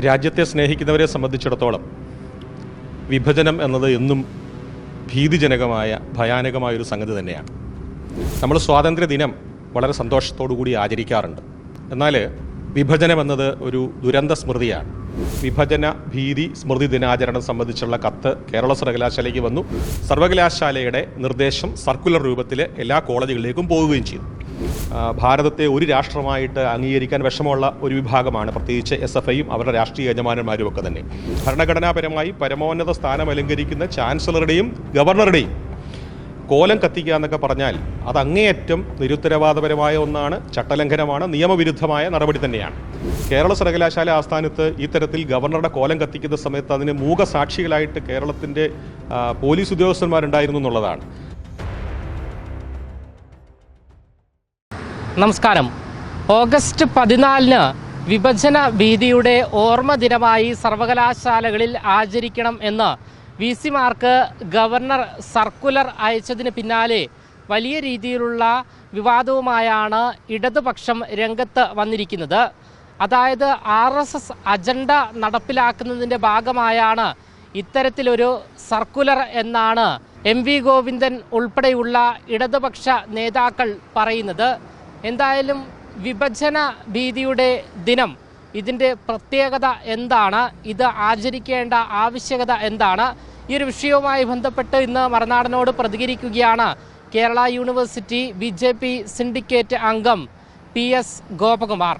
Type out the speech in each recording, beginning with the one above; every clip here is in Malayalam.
രാജ്യത്തെ സ്നേഹിക്കുന്നവരെ സംബന്ധിച്ചിടത്തോളം വിഭജനം എന്നത് എന്നും ഭീതിജനകമായ ഭയാനകമായൊരു സംഗതി തന്നെയാണ്. നമ്മൾ സ്വാതന്ത്ര്യ ദിനം വളരെ കൂടി ആചരിക്കാറുണ്ട്. എന്നാൽ വിഭജനം എന്നത് ഒരു ദുരന്ത സ്മൃതിയാണ്. വിഭജന ഭീതി സ്മൃതി ദിനാചരണം സംബന്ധിച്ചുള്ള കത്ത് കേരള സർവകലാശാലയ്ക്ക് വന്നു. സർവകലാശാലയുടെ നിർദ്ദേശം സർക്കുലർ രൂപത്തിൽ എല്ലാ കോളേജുകളിലേക്കും പോവുകയും ചെയ്തു. ഭാരതത്തെ ഒരു രാഷ്ട്രമായിട്ട് അംഗീകരിക്കാൻ വിഷമമുള്ള ഒരു വിഭാഗമാണ്. പ്രത്യേകിച്ച് എസ് എഫ് ഐയും അവരുടെ രാഷ്ട്രീയ യജമാനന്മാരും ഒക്കെ തന്നെ. ഭരണഘടനാപരമായി പരമോന്നത സ്ഥാനം അലങ്കരിക്കുന്ന ചാൻസലറുടെയും ഗവർണറുടെയും കോലം കത്തിക്കുക എന്നൊക്കെ പറഞ്ഞാൽ അത് അങ്ങേയറ്റം നിരുത്തരവാദപരമായ ഒന്നാണ് ചട്ടലംഘനമാണ് നിയമവിരുദ്ധമായ നടപടി തന്നെയാണ്. കേരള സർവകലാശാല ആസ്ഥാനത്ത് ഇത്തരത്തിൽ തരത്തിൽ ഗവർണറുടെ കോലം കത്തിക്കുന്ന സമയത്ത് അതിന് മൂകസാക്ഷികളായിട്ട് കേരളത്തിന്റെ പോലീസ് ഉദ്യോഗസ്ഥന്മാരുണ്ടായിരുന്നു എന്നുള്ളതാണ്. നമസ്കാരം. ഓഗസ്റ്റ് പതിനാലിന് വിഭജന ഭീതിയുടെ ഓർമ്മ ദിനമായി സർവകലാശാലകളിൽ ആചരിക്കണം എന്ന് വി സിമാർക്ക് ഗവർണർ സർക്കുലർ അയച്ചതിന് പിന്നാലെ വലിയ രീതിയിലുള്ള വിവാദവുമായാണ് ഇടതുപക്ഷം രംഗത്ത് വന്നിരിക്കുന്നത്. അതായത് ആർ എസ് എസ് അജണ്ട നടപ്പിലാക്കുന്നതിന്റെ ഭാഗമായാണ് ഇത്തരത്തിലൊരു സർക്കുലർ എന്നാണ് എം വി ഗോവിന്ദൻ ഉൾപ്പെടെയുള്ള ഇടതുപക്ഷ നേതാക്കൾ പറയുന്നത്. എന്തായാലും വിഭജന ഭീതിയുടെ ദിനം. ഇതിന്റെ പ്രത്യേകത എന്താണ്? ഇത് ആചരിക്കേണ്ട ആവശ്യകത എന്താണ്? ഈ ഒരു വിഷയവുമായി ബന്ധപ്പെട്ട് ഇന്ന് മറുനാടനോട് പ്രതികരിക്കുകയാണ് കേരള യൂണിവേഴ്സിറ്റി ബി സിൻഡിക്കേറ്റ് അംഗം പി എസ് ഗോപകുമാർ.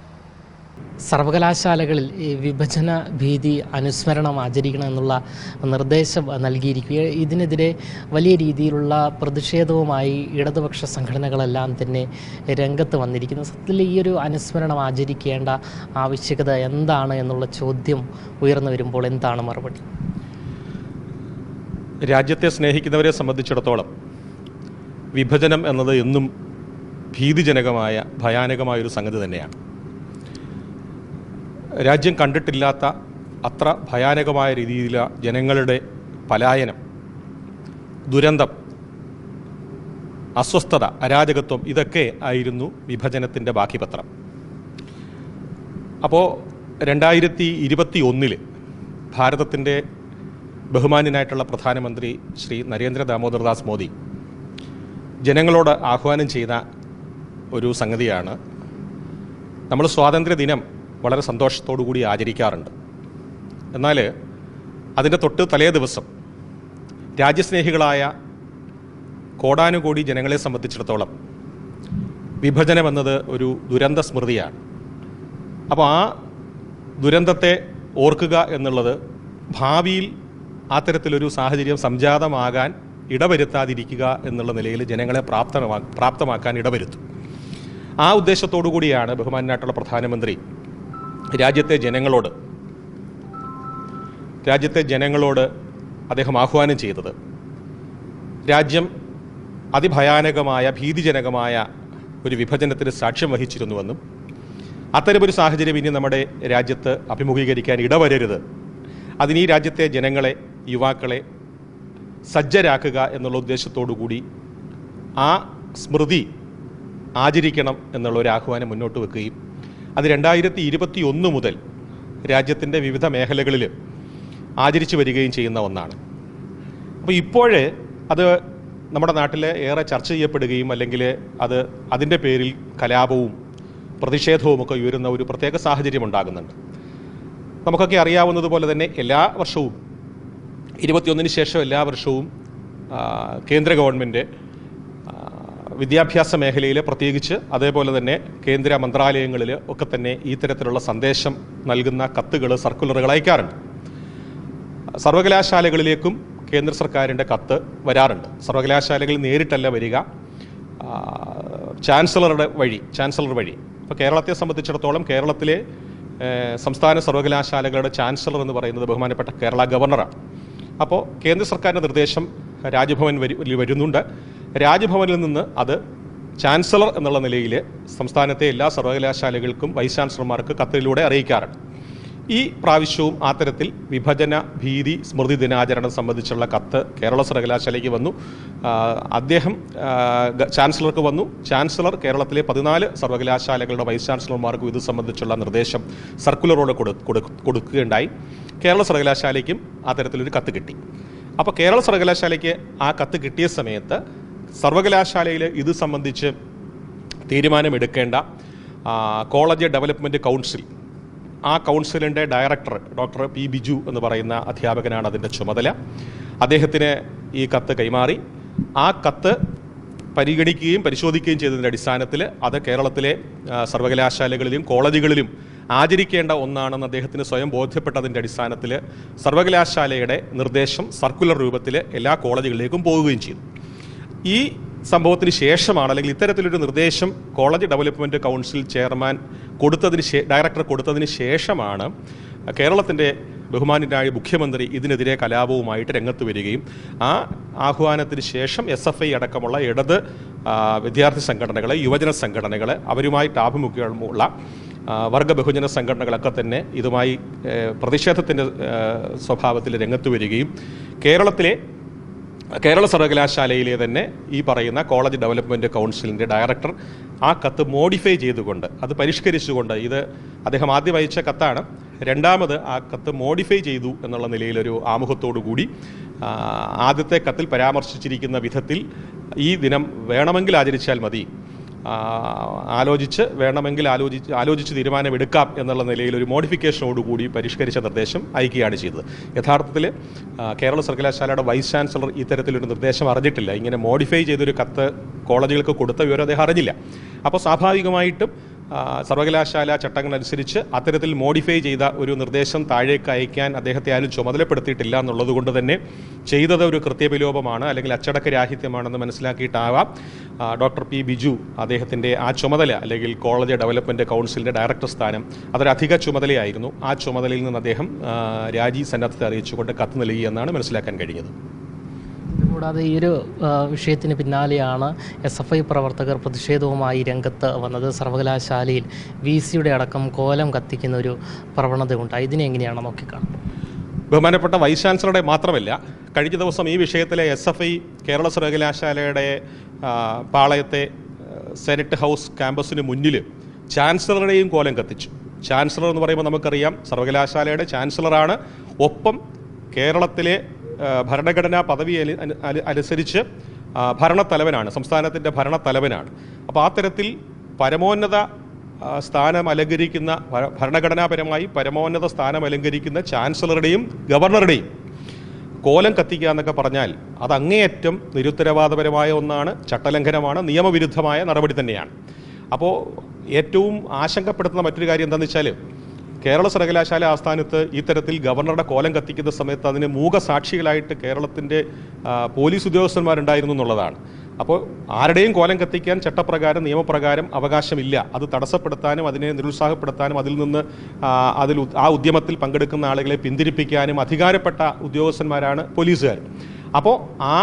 സർവകലാശാലകളിൽ ഈ വിഭജന ഭീതി അനുസ്മരണം ആചരിക്കണം എന്നുള്ള നിർദ്ദേശം നൽകിയിരിക്കുക. ഇതിനെതിരെ വലിയ രീതിയിലുള്ള പ്രതിഷേധവുമായി ഇടതുപക്ഷ സംഘടനകളെല്ലാം തന്നെ രംഗത്ത് വന്നിരിക്കുന്നു. സത്യത്തിൽ ഈ ഒരു അനുസ്മരണം ആചരിക്കേണ്ട ആവശ്യകത എന്താണ് എന്നുള്ള ചോദ്യം ഉയർന്നു വരുമ്പോൾ എന്താണ് മറുപടി? രാജ്യത്തെ സ്നേഹിക്കുന്നവരെ സംബന്ധിച്ചിടത്തോളം വിഭജനം എന്നത് എന്നും ഭീതിജനകമായ ഭയാനകമായൊരു സംഗതി തന്നെയാണ്. രാജ്യം കണ്ടിട്ടില്ലാത്ത അത്ര ഭയാനകമായ രീതിയിലുള്ള ജനങ്ങളുടെ പലായനം ദുരന്തം അസ്വസ്ഥത അരാജകത്വം ഇതൊക്കെ ആയിരുന്നു വിഭജനത്തിന്റെ ബാക്കിപത്രം. അപ്പോൾ രണ്ടായിരത്തി ഇരുപത്തി ഒന്നിൽ ഭാരതത്തിന്റെ ബഹുമാന്യനായിട്ടുള്ള പ്രധാനമന്ത്രി ശ്രീ നരേന്ദ്ര ദാമോദർദാസ് മോദി ജനങ്ങളോട് ആഹ്വാനം ചെയ്ത ഒരു സംഗതിയാണ് നമ്മൾ സ്വാതന്ത്ര്യ ദിനം വളരെ സന്തോഷത്തോടു കൂടി ആചരിക്കാറുണ്ട്. എന്നാൽ അതിന്റെ തൊട്ട് തലേ ദിവസം രാജ്യസ്നേഹികളായ കോടാനുകോടി ജനങ്ങളെ സംബന്ധിച്ചിടത്തോളം വിഭജനം എന്നത് ഒരു ദുരന്ത സ്മൃതിയാണ്. അപ്പോൾ ആ ദുരന്തത്തെ ഓർക്കുക എന്നുള്ളത് ഭാവിയിൽ അത്തരത്തിലൊരു സാഹചര്യം സംജാതമാകാൻ ഇടവരുത്താതിരിക്കുക എന്നുള്ള നിലയിൽ ജനങ്ങളെ പ്രാപ്തമാ പ്രാപ്തമാക്കാൻ ഇടവരുത്തും. ആ ഉദ്ദേശത്തോടു കൂടിയാണ് ബഹുമാനായിട്ടുള്ള പ്രധാനമന്ത്രി രാജ്യത്തെ ജനങ്ങളോട് രാജ്യത്തെ ജനങ്ങളോട് അദ്ദേഹം ആഹ്വാനം ചെയ്തത്. രാജ്യം അതിഭയാനകമായ ഭീതിജനകമായ ഒരു വിഭജനത്തിന് സാക്ഷ്യം വഹിച്ചിരുന്നുവെന്നും അത്തരമൊരു സാഹചര്യം ഇനി നമ്മുടെ രാജ്യത്ത് അഭിമുഖീകരിക്കാൻ ഇടവരരുത്. അതിന് ഈ രാജ്യത്തെ ജനങ്ങളെ യുവാക്കളെ സജ്ജരാക്കുക എന്നുള്ള ഉദ്ദേശത്തോടു കൂടി ആ സ്മൃതി ആചരിക്കണം എന്നുള്ള ഒരു ആഹ്വാനം മുന്നോട്ട് വെക്കുകയും അത് രണ്ടായിരത്തി ഇരുപത്തി ഒന്ന് മുതൽ രാജ്യത്തിന്റെ വിവിധ മേഖലകളിൽ ആചരിച്ചു വരികയും ചെയ്യുന്ന ഒന്നാണ്. അപ്പോൾ ഇപ്പോഴേ അത് നമ്മുടെ നാട്ടിൽ ഏറെ ചർച്ച ചെയ്യപ്പെടുകയും അല്ലെങ്കിൽ അത് അതിന്റെ പേരിൽ കലാപവും പ്രതിഷേധവും ഒക്കെ ഉയരുന്ന ഒരു പ്രത്യേക സാഹചര്യം ഉണ്ടാകുന്നുണ്ട്. നമുക്കൊക്കെ അറിയാവുന്നതുപോലെ തന്നെ എല്ലാ വർഷവും ഇരുപത്തിയൊന്നിന് ശേഷം എല്ലാ വർഷവും കേന്ദ്ര ഗവൺമെന്റ് വിദ്യാഭ്യാസ മേഖലയിൽ പ്രത്യേകിച്ച് അതേപോലെ തന്നെ കേന്ദ്ര മന്ത്രാലയങ്ങളിൽ ഒക്കെ തന്നെ ഈ തരത്തിലുള്ള സന്ദേശം നൽകുന്ന കത്തുകൾ സർക്കുലറുകൾ അയക്കാറുണ്ട്. സർവകലാശാലകളിലേക്കും കേന്ദ്ര സർക്കാരിന്റെ കത്ത് വരാറുണ്ട്. സർവകലാശാലകളിൽ നേരിട്ടല്ല വരിക. ചാൻസലറുടെ വഴി ചാൻസലർ വഴി. ഇപ്പോൾ കേരളത്തെ സംബന്ധിച്ചിടത്തോളം കേരളത്തിലെ സംസ്ഥാന സർവകലാശാലകളുടെ ചാൻസലർ എന്ന് പറയുന്നത് ബഹുമാനപ്പെട്ട കേരള ഗവർണറാണ്. അപ്പോൾ കേന്ദ്ര സർക്കാരിന്റെ നിർദ്ദേശം രാജ്ഭവൻ വരി വരി- വരുന്നുണ്ട്. രാജ്ഭവനിൽ നിന്ന് അത് ചാൻസലർ എന്നുള്ള നിലയിൽ സംസ്ഥാനത്തെ എല്ലാ സർവകലാശാലകൾക്കും വൈസ് ചാൻസലർമാർക്ക് കത്തിലൂടെ അറിയിക്കാറുണ്ട്. ഈ പ്രാവശ്യവും ആ തരത്തിൽ വിഭജന ഭീതി സ്മൃതി ദിനാചരണം സംബന്ധിച്ചുള്ള കത്ത് കേരള സർവകലാശാലയ്ക്ക് വന്നു. അദ്ദേഹം ചാൻസലർക്ക് വന്നു. ചാൻസലർ കേരളത്തിലെ പതിനാല് സർവകലാശാലകളുടെ വൈസ് ചാൻസലർമാർക്കും ഇത് സംബന്ധിച്ചുള്ള നിർദ്ദേശം സർക്കുലറോട് കൊടു- കൊടു- കൊടുക്കുകയുണ്ടായി. കേരള സർവകലാശാലയ്ക്കും ആ തരത്തിലൊരു കത്ത് കിട്ടി. അപ്പോൾ കേരള സർവകലാശാലയ്ക്ക് ആ കത്ത് കിട്ടിയ സമയത്ത് സർവകലാശാലയിൽ ഇത് സംബന്ധിച്ച് തീരുമാനമെടുക്കേണ്ട കോളേജ് ഡെവലപ്മെന്റ് കൗൺസിൽ. ആ കൗൺസിലിന്റെ ഡയറക്ടർ ഡോക്ടർ പി ബിജു എന്ന് പറയുന്ന അധ്യാപകനാണ് അതിന്റെ ചുമതല. അദ്ദേഹത്തിന് ഈ കത്ത് കൈമാറി. ആ കത്ത് പരിഗണിക്കുകയും പരിശോധിക്കുകയും ചെയ്തതിന്റെ അടിസ്ഥാനത്തിൽ അത് കേരളത്തിലെ സർവകലാശാലകളിലും കോളേജുകളിലും ആചരിക്കേണ്ട ഒന്നാണെന്ന് അദ്ദേഹത്തിന് സ്വയം ബോധ്യപ്പെട്ടതിന്റെ അടിസ്ഥാനത്തിൽ സർവകലാശാലയുടെ നിർദ്ദേശം സർക്കുലർ രൂപത്തിൽ എല്ലാ കോളേജുകളിലേക്കും പോവുകയും ചെയ്തു. ഈ സംഭവത്തിന് ശേഷമാണ് അല്ലെങ്കിൽ ഇത്തരത്തിലൊരു നിർദ്ദേശം കോളേജ് ഡെവലപ്മെന്റ് കൗൺസിൽ ചെയർമാൻ കൊടുത്തതിന് ശേ ഡയറക്ടർ കൊടുത്തതിന് ശേഷമാണ് കേരളത്തിന്റെ ബഹുമാന്യനായ മുഖ്യമന്ത്രി ഇതിനെതിരെ കലാപവുമായിട്ട് രംഗത്ത് വരികയും ആ ആഹ്വാനത്തിന് ശേഷം എസ് എഫ് ഐ അടക്കമുള്ള ഇടത് വിദ്യാർത്ഥി സംഘടനകളെ യുവജന സംഘടനകളെ അവരുമായിട്ട് ആഭിമുഖ്യമുള്ള വർഗ ബഹുജന സംഘടനകളൊക്കെ തന്നെ ഇതുമായി പ്രതിഷേധത്തിന്റെ സ്വഭാവത്തിൽ രംഗത്ത് വരികയും കേരളത്തിലെ കേരള സർവകലാശാലയിലെ തന്നെ ഈ പറയുന്ന കോളേജ് ഡെവലപ്മെന്റ് കൗൺസിലിന്റെ ഡയറക്ടർ ആ കത്ത് മോഡിഫൈ ചെയ്തുകൊണ്ട് അത് പരിഷ്കരിച്ചുകൊണ്ട് ഇത് അദ്ദേഹം ആദ്യം അയച്ച കത്താണ്. രണ്ടാമത് ആ കത്ത് മോഡിഫൈ ചെയ്തു എന്നുള്ള നിലയിലൊരു ആമുഖത്തോടു കൂടി ആദ്യത്തെ കത്തിൽ പരാമർശിച്ചിരിക്കുന്ന വിധത്തിൽ ഈ ദിനം വേണമെങ്കിൽ ആചരിച്ചാൽ മതി ആലോചിച്ച് വേണമെങ്കിൽ ആലോചിച്ച് ആലോചിച്ച് തീരുമാനമെടുക്കാം എന്നുള്ള നിലയിൽ ഒരു മോഡിഫിക്കേഷനോടുകൂടി പരിഷ്കരിച്ച നിർദ്ദേശം അയക്കുകയാണ് ചെയ്തത്. യഥാർത്ഥത്തിൽ കേരള സർവകലാശാലയുടെ വൈസ് ചാൻസലർ ഇത്തരത്തിലൊരു നിർദ്ദേശം അറിഞ്ഞിട്ടില്ല. ഇങ്ങനെ മോഡിഫൈ ചെയ്തൊരു കത്ത് കോളേജുകൾക്ക് കൊടുത്ത വിവരം അദ്ദേഹം അറിഞ്ഞില്ല. അപ്പോൾ സ്വാഭാവികമായിട്ടും സർവകലാശാല ചട്ടങ്ങളനുസരിച്ച് അത്തരത്തിൽ മോഡിഫൈ ചെയ്ത ഒരു നിർദ്ദേശം താഴേക്ക് അയക്കാൻ അദ്ദേഹത്തെ ആരും ചുമതലപ്പെടുത്തിയിട്ടില്ല എന്നുള്ളത് കൊണ്ട് തന്നെ ചെയ്തത് ഒരു കൃത്യവിലോപമാണ് അല്ലെങ്കിൽ അച്ചടക്ക രാഹിത്യമാണെന്ന് മനസ്സിലാക്കിയിട്ടാവാം ഡോക്ടർ പി ബിജു അദ്ദേഹത്തിന്റെ ആ ചുമതല അല്ലെങ്കിൽ കോളേജ് ഡെവലപ്മെന്റ് കൗൺസിലിന്റെ ഡയറക്ടർ സ്ഥാനം അതൊരധിക ചുമതലയായിരുന്നു. ആ ചുമതലയിൽ നിന്ന് അദ്ദേഹം രാജി സന്നദ്ധത അറിയിച്ചുകൊണ്ട് കത്ത് നൽകിയെന്നാണ് മനസ്സിലാക്കാൻ കഴിഞ്ഞത്. കൂടാതെ ഈ ഒരു വിഷയത്തിന് പിന്നാലെയാണ് എസ് എഫ് ഐ പ്രവർത്തകർ പ്രതിഷേധവുമായി രംഗത്ത് വന്നത്. സർവകലാശാലയിൽ വി സിയുടെ അടക്കം കോലം കത്തിക്കുന്ന ഒരു പ്രവണത ഉണ്ടായി ഇതിനെ എങ്ങനെയാണ് നോക്കിക്കാണുന്നത്? ബഹുമാനപ്പെട്ട വൈസ് ചാൻസലറുടെ മാത്രമല്ല കഴിഞ്ഞ ദിവസം ഈ വിഷയത്തിലെ എസ് എഫ് ഐ കേരള സർവകലാശാലയുടെ പാളയത്തെ സെനറ്റ് ഹൗസ് ക്യാമ്പസിന് മുന്നിൽ ചാൻസലറുടെയും കോലം കത്തിച്ചു. ചാൻസലർ എന്ന് പറയുമ്പോൾ നമുക്കറിയാം സർവകലാശാലയുടെ ചാൻസലറാണ്. ഒപ്പം കേരളത്തിലെ ഭരണഘടനാ പദവി അനു- അനു- അനു- അനുസരിച്ച് ഭരണത്തലവനാണ് സംസ്ഥാനത്തിന്റെ ഭരണത്തലവനാണ്. അപ്പോൾ ആ തരത്തിൽ പരമോന്നത സ്ഥാനം അലങ്കരിക്കുന്ന ഭര- ഭരണഘടനാപരമായി പരമോന്നത സ്ഥാനം അലങ്കരിക്കുന്ന ചാൻസലറുടെയും ഗവർണറുടെയും കോലം കത്തിക്കുക എന്നൊക്കെ പറഞ്ഞാൽ അത് അങ്ങേയറ്റം നിരുത്തരവാദപരമായ ഒന്നാണ് ചട്ടലംഘനമാണ് നിയമവിരുദ്ധമായ നടപടി തന്നെയാണ്. അപ്പോൾ ഏറ്റവും ആശങ്കപ്പെടുത്തുന്ന മറ്റൊരു കാര്യം എന്താണെന്ന് വെച്ചാൽ കേരള സർവകലാശാല ആസ്ഥാനത്ത് ഈ തരത്തിൽ ഗവർണറുടെ കോലം കത്തിക്കുന്ന സമയത്ത് അതിന് മൂകസാക്ഷികളായിട്ട് കേരളത്തിന്റെ പോലീസ് ഉദ്യോഗസ്ഥന്മാരുണ്ടായിരുന്നു എന്നുള്ളതാണ്. അപ്പോൾ ആരുടെയും കോലം കത്തിക്കാൻ ചട്ടപ്രകാരം നിയമപ്രകാരം അവകാശമില്ല. അത് തടസ്സപ്പെടുത്താനും അതിനെ നിരുത്സാഹപ്പെടുത്താനും അതിൽ നിന്ന് അതിൽ ആ ഉദ്യമത്തിൽ പങ്കെടുക്കുന്ന ആളുകളെ പിന്തിരിപ്പിക്കാനും അധികാരപ്പെട്ട ഉദ്യോഗസ്ഥന്മാരാണ് പോലീസുകാർ. അപ്പോൾ ആ,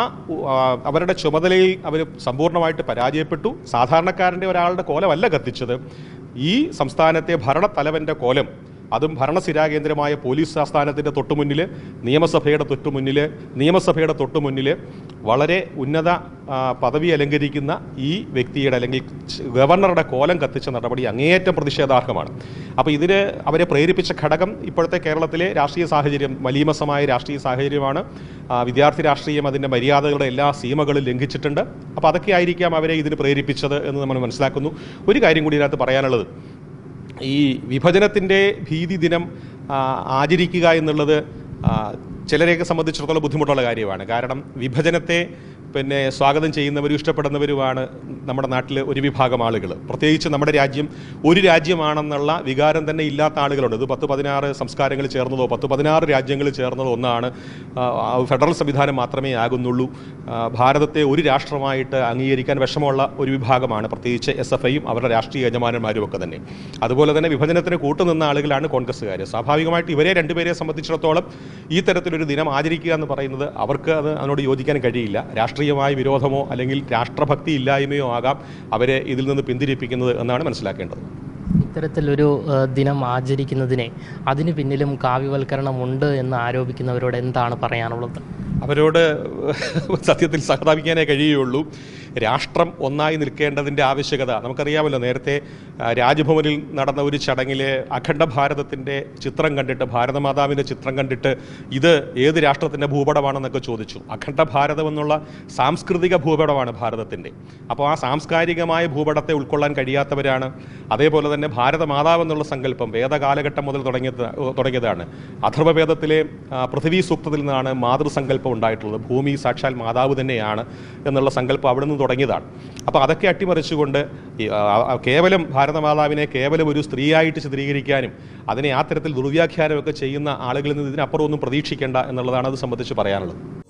അവരുടെ ചുമതലയിൽ അവർ സമ്പൂർണമായിട്ട് പരാജയപ്പെട്ടു. സാധാരണക്കാരന്റെ ഒരാളുടെ കോലമല്ല കത്തിച്ചത്. ഈ സംസ്ഥാനത്തെ ഭരണത്തലവന്റെ കോലം അതും ഭരണസ്ഥിരാകേന്ദ്രമായ പോലീസ് ആസ്ഥാനത്തിന്റെ തൊട്ടുമുന്നിൽ നിയമസഭയുടെ തൊട്ടുമുന്നിൽ നിയമസഭയുടെ തൊട്ടുമുന്നിൽ വളരെ ഉന്നത പദവി അലങ്കരിക്കുന്ന ഈ വ്യക്തിയുടെ അല്ലെങ്കിൽ ഗവർണറുടെ കോലം കത്തിച്ച നടപടി അങ്ങേയറ്റം പ്രതിഷേധാർഹമാണ്. അപ്പോൾ ഇതിന് അവരെ പ്രേരിപ്പിച്ച ഘടകം ഇപ്പോഴത്തെ കേരളത്തിലെ രാഷ്ട്രീയ സാഹചര്യം മലീമസമായ രാഷ്ട്രീയ സാഹചര്യമാണ്. വിദ്യാർത്ഥി രാഷ്ട്രീയം അതിന്റെ മര്യാദകളുടെ എല്ലാ സീമകളും ലംഘിച്ചിട്ടുണ്ട്. അപ്പോൾ അതൊക്കെ ആയിരിക്കാം അവരെ ഇതിന് പ്രേരിപ്പിച്ചത് എന്ന് നമ്മൾ മനസ്സിലാക്കുന്നു. ഒരു കാര്യം കൂടി ഇതിനകത്ത് പറയാനുള്ളത്. ഈ വിഭജനത്തിന്റെ ഭീതി ദിനം ആചരിക്കുക എന്നുള്ളത് ചിലരെയൊക്കെ സംബന്ധിച്ചിടത്തോളം ബുദ്ധിമുട്ടുള്ള കാര്യമാണ്. കാരണം വിഭജനത്തെ പിന്നെ സ്വാഗതം ചെയ്യുന്നവരും ഇഷ്ടപ്പെടുന്നവരുമാണ് നമ്മുടെ നാട്ടിൽ ഒരു വിഭാഗം ആളുകൾ പ്രത്യേകിച്ച് നമ്മുടെ രാജ്യം ഒരു രാജ്യമാണെന്നുള്ള വികാരം തന്നെ ഇല്ലാത്ത ആളുകളുണ്ട്. ഇത് പത്ത് പതിനാറ് സംസ്കാരങ്ങൾ ചേർന്നതോ പത്ത് പതിനാറ് രാജ്യങ്ങൾ ചേർന്നതോ ഒന്നാണ് ഫെഡറൽ സംവിധാനം മാത്രമേ ആകുന്നുള്ളൂ. ഭാരതത്തെ ഒരു രാഷ്ട്രമായിട്ട് അംഗീകരിക്കാൻ വിഷമമുള്ള ഒരു വിഭാഗമാണ് പ്രത്യേകിച്ച് എസ് എഫ് ഐയും അവരുടെ രാഷ്ട്രീയ യജമാനന്മാരും ഒക്കെ തന്നെ. അതുപോലെ തന്നെ വിഭജനത്തിന് കൂട്ടുനിന്ന ആളുകളാണ് കോൺഗ്രസ്സുകാർ സ്വാഭാവികമായിട്ട് ഇവരെ രണ്ടുപേരെ സംബന്ധിച്ചിടത്തോളം ഈ തരത്തിലൊരു ദിനം ആചരിക്കുക എന്ന് പറയുന്നത് അവർക്ക് അത് അതിനോട് യോജിക്കാൻ കഴിയില്ല. രാഷ്ട്രീയമായ വിരോധമോ അല്ലെങ്കിൽ രാഷ്ട്രഭക്തി ഇല്ലായ്മയോ ആകാം അവരെ ഇതിൽ നിന്ന് പിന്തിരിപ്പിക്കുന്നത് എന്നാണ് മനസ്സിലാക്കേണ്ടത്. ഇത്തരത്തിലൊരു ദിനം ആചരിക്കുന്നതിനെ അതിന് പിന്നിലും കാവ്യവൽക്കരണമുണ്ട് എന്ന് ആരോപിക്കുന്നവരോട് എന്താണ് പറയാനുള്ളത്? അവരോട് സത്യത്തിൽ സഹതാപിക്കാനേ കഴിയുകയുള്ളൂ. രാഷ്ട്രം ഒന്നായി നിൽക്കേണ്ടതിന്റെ ആവശ്യകത നമുക്കറിയാമല്ലോ. നേരത്തെ രാജ്ഭവനിൽ നടന്ന ഒരു ചടങ്ങിൽ അഖണ്ഡ ഭാരതത്തിന്റെ ചിത്രം കണ്ടിട്ട് ഭാരതമാതാവിന്റെ ചിത്രം കണ്ടിട്ട് ഇത് ഏത് രാഷ്ട്രത്തിന്റെ ഭൂപടമാണെന്നൊക്കെ ചോദിച്ചു. അഖണ്ഡ ഭാരതം എന്നുള്ള സാംസ്കൃതിക ഭൂപടമാണ് ഭാരതത്തിന്റെ. അപ്പോൾ ആ സാംസ്കാരികമായ ഭൂപടത്തെ ഉൾക്കൊള്ളാൻ കഴിയാത്തവരാണ്. അതേപോലെ തന്നെ ഭാരതമാതാവ് എന്നുള്ള സങ്കല്പം വേദകാലഘട്ടം മുതൽ തുടങ്ങിയത് തുടങ്ങിയതാണ്. അഥർവവേദത്തിലെ പൃഥ്വി സൂക്തത്തിൽ നിന്നാണ് മാതൃസങ്കല്പം ഉണ്ടായിട്ടുള്ളത്. ഭൂമി സാക്ഷാൽ മാതാവ് തന്നെയാണ് എന്നുള്ള സങ്കല്പം അവിടെ നിന്ന് തുടങ്ങിയതാണ്. അപ്പോൾ അതൊക്കെ അട്ടിമറിച്ചുകൊണ്ട് കേവലം ഭാരതമാതാവിനെ കേവലം ഒരു സ്ത്രീയായിട്ട് ചിത്രീകരിക്കാനും അതിനെ ആ തരത്തിൽ ദുർവ്യാഖ്യാനമൊക്കെ ചെയ്യുന്ന ആളുകളിൽ നിന്ന് ഇതിനപ്പുറം ഒന്നും പ്രതീക്ഷിക്കേണ്ട എന്നുള്ളതാണ് അത് സംബന്ധിച്ച് പറയാനുള്ളത്.